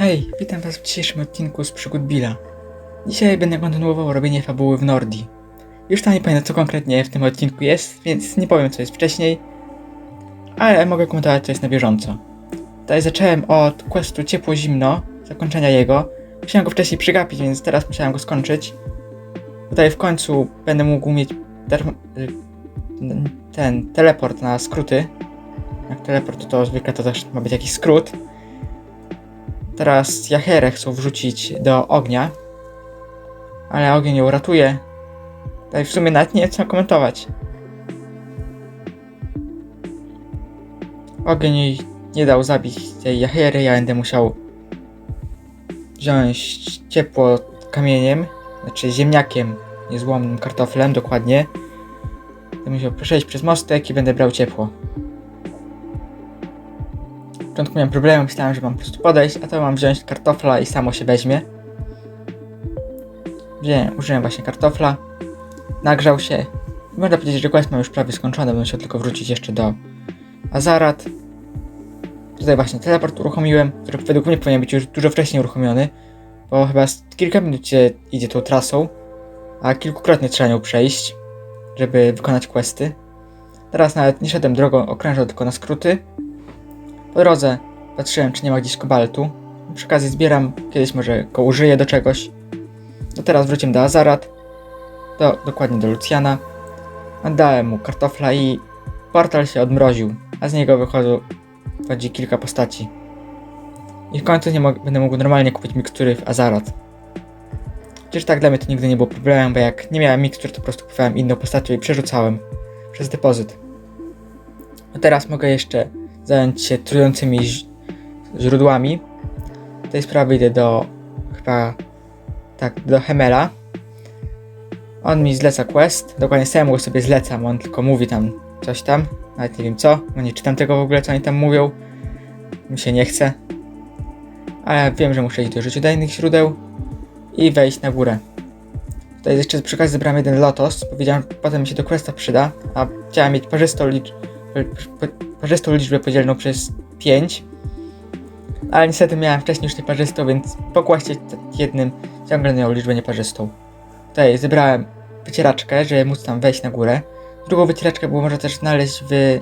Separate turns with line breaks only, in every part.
Hej, witam was w dzisiejszym odcinku z przygód Billa. Dzisiaj będę kontynuował robienie fabuły w Nordii. Już tam nie pamiętam co konkretnie w tym odcinku jest, więc nie powiem co jest wcześniej, ale mogę komentować co jest na bieżąco. Tutaj zacząłem od questu Ciepło-Zimno, zakończenia jego. Musiałem go wcześniej przegapić, więc teraz musiałem go skończyć. Tutaj w końcu będę mógł mieć ten teleport na skróty. Jak teleport to zwykle to też ma być jakiś skrót. Teraz Jacherę chcą wrzucić do ognia. Ale ogień ją uratuje. Tutaj w sumie nawet nie co komentować. Ogień nie dał zabić tej Jachery, ja będę musiał wziąć ciepło kamieniem, znaczy ziemniakiem, niezłomnym kartoflem dokładnie. Będę musiał przejść przez mostek i będę brał ciepło. Początku miałem problemy, myślałem, że mam po prostu podejść, a to mam wziąć kartofla i samo się weźmie. Wziąłem, użyłem właśnie kartofla, nagrzał się. Można powiedzieć, że quest mam już prawie skończony, będę musiał tylko wrócić jeszcze do Azarat. Tutaj właśnie teleport uruchomiłem, który według mnie powinien być już dużo wcześniej uruchomiony, bo chyba z kilka minut się idzie tą trasą, a kilkukrotnie trzeba nią przejść, żeby wykonać questy. Teraz nawet nie szedłem drogą okrężą, tylko na skróty. Po drodze patrzyłem, czy nie ma gdzieś kobaltu. Przy okazji zbieram, kiedyś może go użyję do czegoś. No teraz wróciłem do Azarat, do, dokładnie do Lucjana. Oddałem mu kartofla i portal się odmroził, a z niego wychodzą wchodzi kilka postaci. I w końcu nie mog- będę mógł normalnie kupić mikstury w Azarat. Chociaż tak dla mnie to nigdy nie było problemem, bo jak nie miałem mikstur, to po prostu kupowałem inną postacią i przerzucałem przez depozyt. A teraz mogę jeszcze zająć się trującymi źródłami. W tej sprawie idę do chyba tak, do Hemela. On mi zleca quest, dokładnie samemu go sobie zlecam, on tylko mówi tam coś tam, nawet nie wiem co, bo nie czytam tego w ogóle, co oni tam mówią. Mi się nie chce. Ale wiem, że muszę iść do życiodajnych źródeł i wejść na górę. Tutaj jeszcze przy okazji zebrałem jeden lotos, powiedziałem, potem mi się do questa przyda, a chciałem mieć parzystą, parzystą liczbę podzielną przez 5. Ale niestety miałem wcześniej już nieparzystą, więc po questie t- jednym ciągle miał liczbę nieparzystą. Tutaj zebrałem wycieraczkę, żeby móc tam wejść na górę. Drugą wycieraczkę było można też znaleźć w,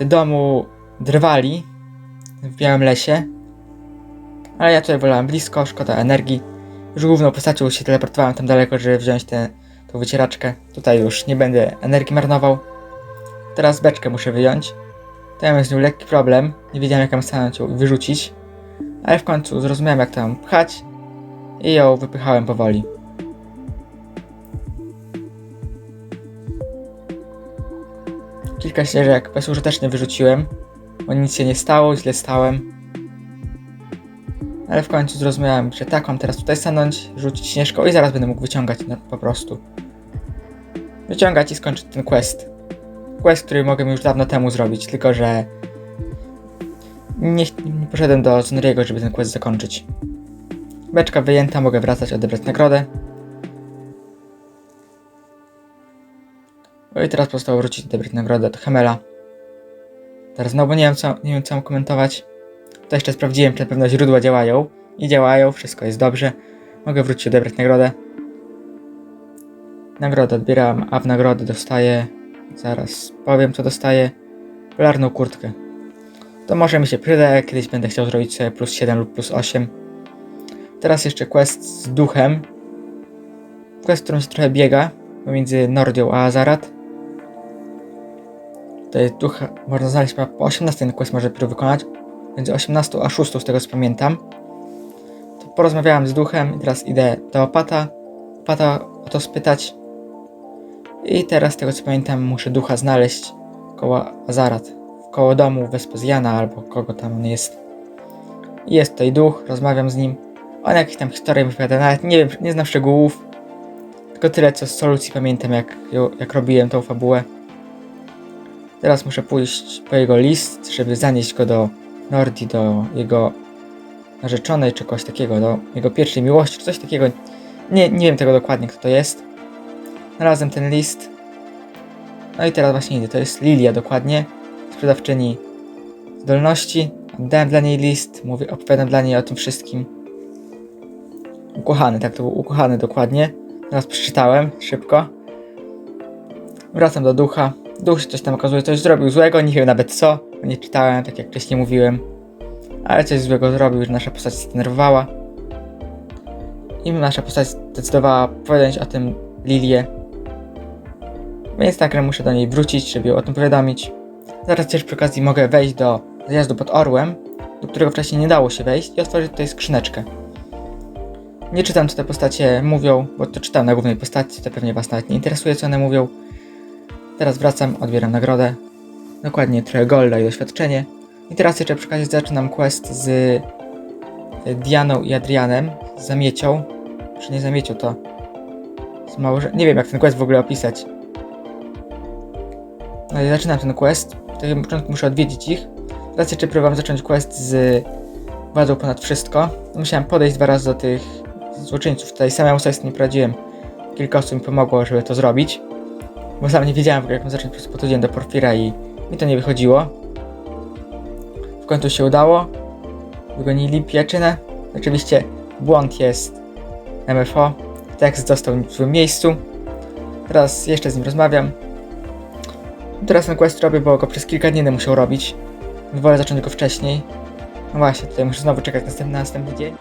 w domu drwali w Białym Lesie. Ale ja tutaj wolałem blisko, szkoda energii. Już główną postacią się teleportowałem tam daleko, żeby wziąć tę wycieraczkę. Tutaj już nie będę energii marnował. Teraz beczkę muszę wyjąć. To miałem z nią lekki problem. Nie wiedziałem jak ją stanąć ją wyrzucić. Ale w końcu zrozumiałem jak tam pchać. I ją wypychałem powoli. Kilka ścieżek bezużytecznie wyrzuciłem, bo nic się nie stało, źle stałem. Ale w końcu zrozumiałem, że tak, mam teraz tutaj stanąć, rzucić śnieżką i zaraz będę mógł wyciągać no, po prostu. Wyciągać i skończyć ten quest. Quest, który mogłem już dawno temu zrobić, tylko że nie, nie poszedłem do Zonriego, żeby ten quest zakończyć. Beczka wyjęta, mogę wracać, odebrać nagrodę. No i teraz pozostało wrócić odebrać nagrodę do Hemela. Teraz znowu nie wiem co, nie wiem co mam komentować. To jeszcze sprawdziłem, czy na pewno źródła działają. I działają, wszystko jest dobrze. Mogę wrócić odebrać nagrodę. Nagrodę odbieram, a w nagrodę dostaję... Zaraz powiem co dostaję. Polarną kurtkę. To może mi się przyda, kiedyś będę chciał zrobić sobie plus 7 lub plus 8. Teraz jeszcze quest z duchem. Quest, w którym się trochę biega pomiędzy Nordią a Azarat. Tutaj duch można znaleźć chyba po 18 ten quest może dopiero wykonać. Między 18 a 6 z tego co pamiętam. To porozmawiałem z duchem i teraz idę do opata. Opata o to spytać. I teraz z tego co pamiętam muszę ducha znaleźć koło Azarat. Koło domu Vespazjana albo kogo tam on jest. Jest tutaj duch, rozmawiam z nim. On jakieś tam historię mi nawet nie wiem, nie znam szczegółów. Tylko tyle co z solucji pamiętam jak, jak robiłem tą fabułę. Teraz muszę pójść po jego list, żeby zanieść go do Nordi, do jego narzeczonej, czy kogoś takiego, do jego pierwszej miłości, czy coś takiego. Nie, nie wiem tego dokładnie, kto to jest. Znalazłem ten list. No i teraz właśnie idę. To jest Lilia dokładnie, sprzedawczyni zdolności, Dałem dla niej list, mówię, opowiadam dla niej o tym wszystkim. Ukochany, tak to był ukochany dokładnie. Teraz przeczytałem szybko. Wracam do ducha. Duch się coś tam okazuje, coś zrobił złego, nie wiem nawet co. Nie czytałem, tak jak wcześniej mówiłem. Ale coś złego zrobił, że nasza postać się zdenerwowała. I nasza postać zdecydowała powiedzieć o tym Lilię. Więc że muszę do niej wrócić, żeby ją o tym powiadomić. Zaraz też przy okazji mogę wejść do zjazdu pod Orłem, do którego wcześniej nie dało się wejść i otworzyć tutaj skrzyneczkę. Nie czytam, co te postacie mówią, bo to czytam na głównej postaci, to pewnie was nawet nie interesuje, co one mówią. Teraz wracam, odbieram nagrodę. Dokładnie trochę golda i doświadczenie. I teraz jeszcze przy okazji zaczynam quest z y, Dianą i Adrianem, z zamiecią. Czy nie zamiecią, to z małże... Nie wiem, jak ten quest w ogóle opisać. I zaczynam ten quest. Tak na początku muszę odwiedzić ich. Teraz jeszcze próbowałem zacząć quest z władzą ponad wszystko. Musiałem podejść dwa razy do tych złoczyńców. Tutaj samemu sobie z tym nie poradziłem. Kilka osób mi pomogło, żeby to zrobić. Bo sam nie wiedziałem w jak mam zacząć po prostu podchodziłem do Porfira i mi to nie wychodziło. W końcu się udało. Wygonili pieczynę. Oczywiście błąd jest MFO. Tekst został w złym miejscu. Teraz jeszcze z nim rozmawiam. Teraz ten quest robię, bo go przez kilka dni będę musiał robić. Wolę zacząć go wcześniej. No właśnie, tutaj muszę znowu czekać następny, na następny dzień.